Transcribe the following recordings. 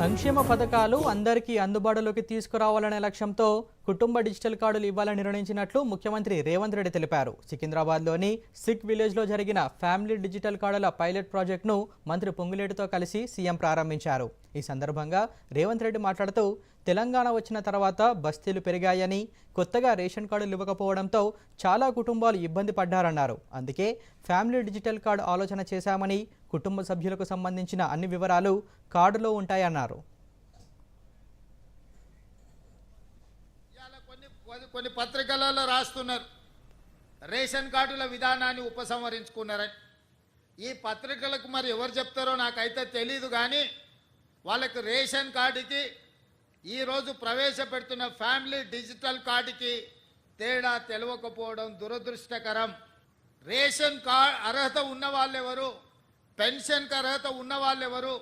సంక్షేమ పథకాలు అందరికీ అందుబాటులోకి తీసుకురావాలనే లక్ష్యంతో కుటుంబ డిజిటల్ కార్డులు ఇవ్వాలని నిర్ణయించినట్లు ముఖ్యమంత్రి రేవంత్ రెడ్డి తెలిపారు. సికింద్రాబాద్లోని సిక్ విలేజ్లో జరిగిన ఫ్యామిలీ డిజిటల్ కార్డుల పైలట్ ప్రాజెక్టును మంత్రి పొంగులేటితో కలిసి సీఎం ప్రారంభించారు. ఈ సందర్భంగా రేవంత్ రెడ్డి మాట్లాడుతూ తెలంగాణ వచ్చిన తర్వాత బస్తీలు పెరిగాయని కొత్తగా రేషన్ కార్డులు ఇవ్వకపోవడంతో చాలా కుటుంబాలు ఇబ్బంది పడ్డారన్నారు. అందుకే ఫ్యామిలీ డిజిటల్ కార్డు ఆలోచన చేశామని కుటుంబ సభ్యులకు సంబంధించిన అన్ని వివరాలు కార్డులో ఉంటాయన్నారు. కొన్ని కొన్ని పత్రికలలో రాస్తున్నారు. రేషన్ కార్డుల విధానాన్ని ఉపసంహరించుకున్నారని. ఈ పత్రికలకు మరి ఎవరు చెప్తారో నాకైతే తెలీదు కానీ వాళ్ళకి రేషన్ కార్డుకి ఈరోజు ప్రవేశపెడుతున్న ఫ్యామిలీ డిజిటల్ కార్డుకి తేడా తెలియకపోవడం దురదృష్టకరం. రేషన్ కార్డ్ అర్హత ఉన్న వాళ్ళెవరు పెన్షన్కి అర్హత ఉన్న వాళ్ళెవరు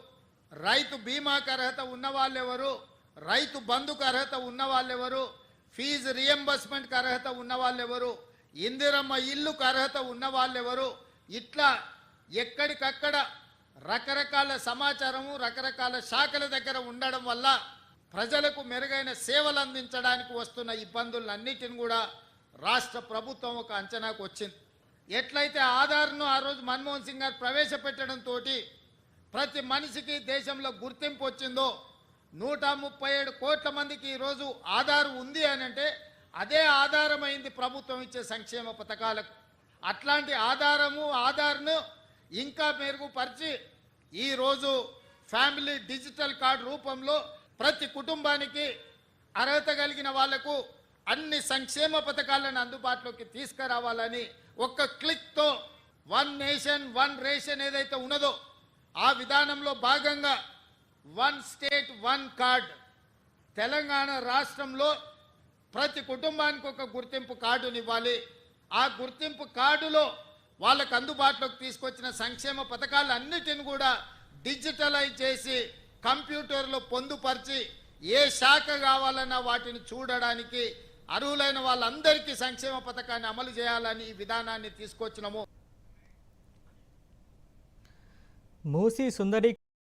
రైతు బీమాకి అర్హత ఉన్న వాళ్ళెవరు రైతు బంధుకు అర్హత ఉన్న వాళ్ళెవరు ఫీజు రియంబర్స్మెంట్కి అర్హత ఉన్న వాళ్ళెవరు ఇందిరమ్మ ఇల్లుకు అర్హత ఉన్న వాళ్ళెవరు ఇట్లా ఎక్కడికక్కడ రకరకాల సమాచారము రకరకాల శాఖల దగ్గర ఉండడం వల్ల ప్రజలకు మెరుగైన సేవలు అందించడానికి వస్తున్న ఇబ్బందులన్నిటిని కూడా రాష్ట్ర ప్రభుత్వం ఒక అంచనాకు వచ్చింది. ఎట్లయితే ఆధార్ను ఆ రోజు మన్మోహన్ సింగ్ గారు ప్రవేశపెట్టడంతో ప్రతి మనిషికి దేశంలో గుర్తింపు వచ్చిందో నూట ముప్పై ఏడు కోట్ల మందికి ఈరోజు ఆధార్ ఉంది అని అంటే అదే ఆధారమైంది ప్రభుత్వం ఇచ్చే సంక్షేమ పథకాలకు. అట్లాంటి ఆధారము ఆధార్ను ఇంకా మెరుగుపరిచి ఈరోజు ఫ్యామిలీ డిజిటల్ కార్డు రూపంలో ప్రతి కుటుంబానికి అర్హత కలిగిన వాళ్ళకు అన్ని సంక్షేమ పథకాలను అందుబాటులోకి తీసుకురావాలని ఒక్క క్లిక్తో వన్ నేషన్ వన్ రేషన్ ఏదైతే ఉన్నదో ఆ విధానంలో భాగంగా one state one card. Telangana రాష్ట్రంలో ప్రతి కుటుంబానికి ఒక గుర్తింపు కార్డునివ్వాలి. ఆ గుర్తింపు కార్డులో వాళ్ళకు అందుబాటులోకి తీసుకొచ్చిన సంక్షేమ పథకాలు అన్నిటిని కూడా డిజిటలైజ్ చేసి కంప్యూటర్లో పొందుపరిచి ఏ శాఖ కావాలన్నా వాటిని చూడడానికి అర్హులైన వాళ్ళందరికీ సంక్షేమ పథకాన్ని అమలు చేయాలని ఈ విధానాన్ని తీసుకొచ్చినాము. మూసి సుందరి